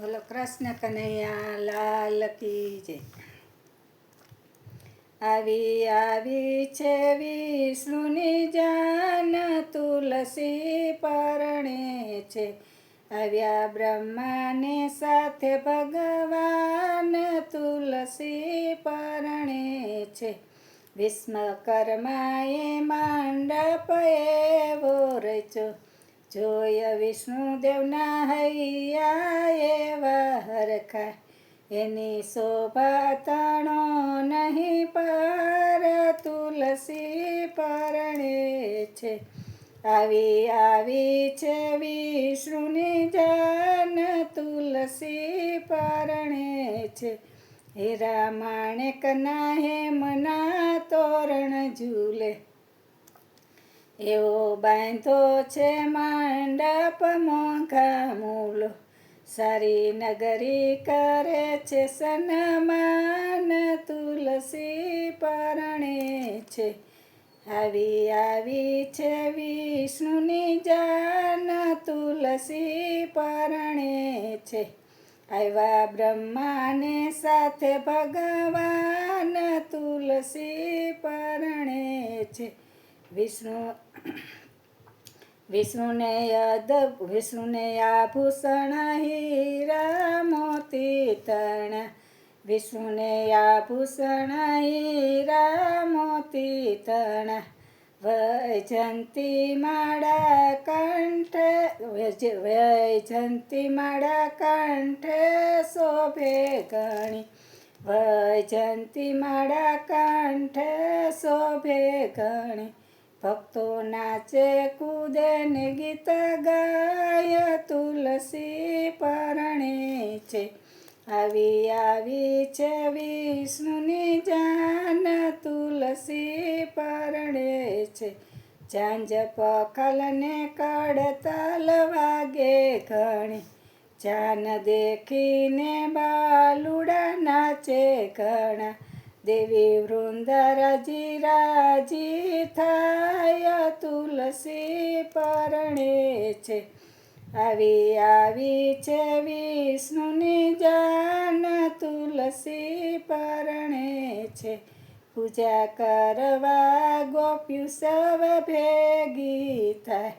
બોલો, કૃષ્ણ કનૈયા લાલ કી જય. આવી આવી છે વિષ્ણુની જાન, તુલસી પરણે છે. આવ્યા બ્રહ્માને સાથે ભગવાન, તુલસી પરણે છે. વિશ્વકર્માએ માંડપ એવો રચ્યો. જોય વિષ્ણુદેવના હૈયા એવા હરખા. એની શોભા તણો નહીં પર, તુલસી પરણે છે. આવી આવી છે વિષ્ણુની જાન, તુલસી પરણે છે. હીરા માણેકના હેમના તોરણ ઝૂલે. એવો બાંધો છે મંડપ મોંઘા મૂલો સારી નગરી કરે છે સન્માન, તુલસી પરણે છે. આવી આવી છે વિષ્ણુની જાન, તુલસી પરણે છે. આવ્યા બ્રહ્માને સાથે ભગવાન, તુલસી પરણે છે. વિષ્ણુ, વિષ્ણુને યદ, વિષ્ણુને આભૂષણ હીરા મોતી તણ. વિષ્ણુને આભૂષણ હીરા મોતી તણ. વૈજંતી માળા કંઠે વૈજંતી માળા કંઠે શોભે ગણી. વૈજંતી માળા કંઠે શોભે ગણી. ભક્તો નાચે, કૂદે ને ગીત ગાય, તુલસી પરણે છે. આવી આવી છે વિષ્ણુની જાન, તુલસી પરણે છે. ઝાંઝ પખલને કડતાલ વાગે ઘણી. જાન દેખીને બાલુડા નાચે ઘણા. દેવી વૃંદ રાજી રાજી થાય, તુલસી પરણે છે. આવી આવી છે વિષ્ણુની જાન, તુલસી પરણે છે. પૂજા કરવા ગોપ્યું સવ ભેગી થાય.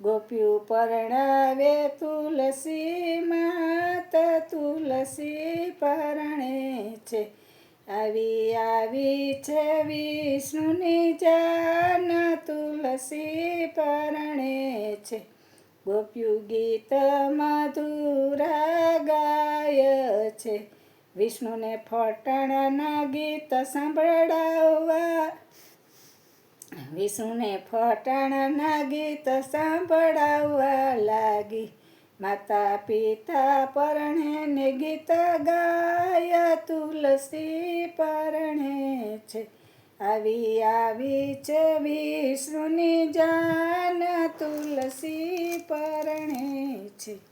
ગોપ્યું પરણાવે તુલસી માત, તુલસી પરણે છે. આવી આવી છે વિષ્ણુની જાન, તુલસી પરણે છે. ગોપ્યુ ગીત મધુરા ગાય છે. વિષ્ણુને ફટાણાના ગીત સાંભળાવવા. વિષ્ણુને ફટાણાના ગીત સાંભળાવવા લાગી. માતા પિતા પરણે ને ગીત ગાય, તુલસી પરણે છે. આવી આવી છે વિષ્ણુની જાન, તુલસી પરણે છે.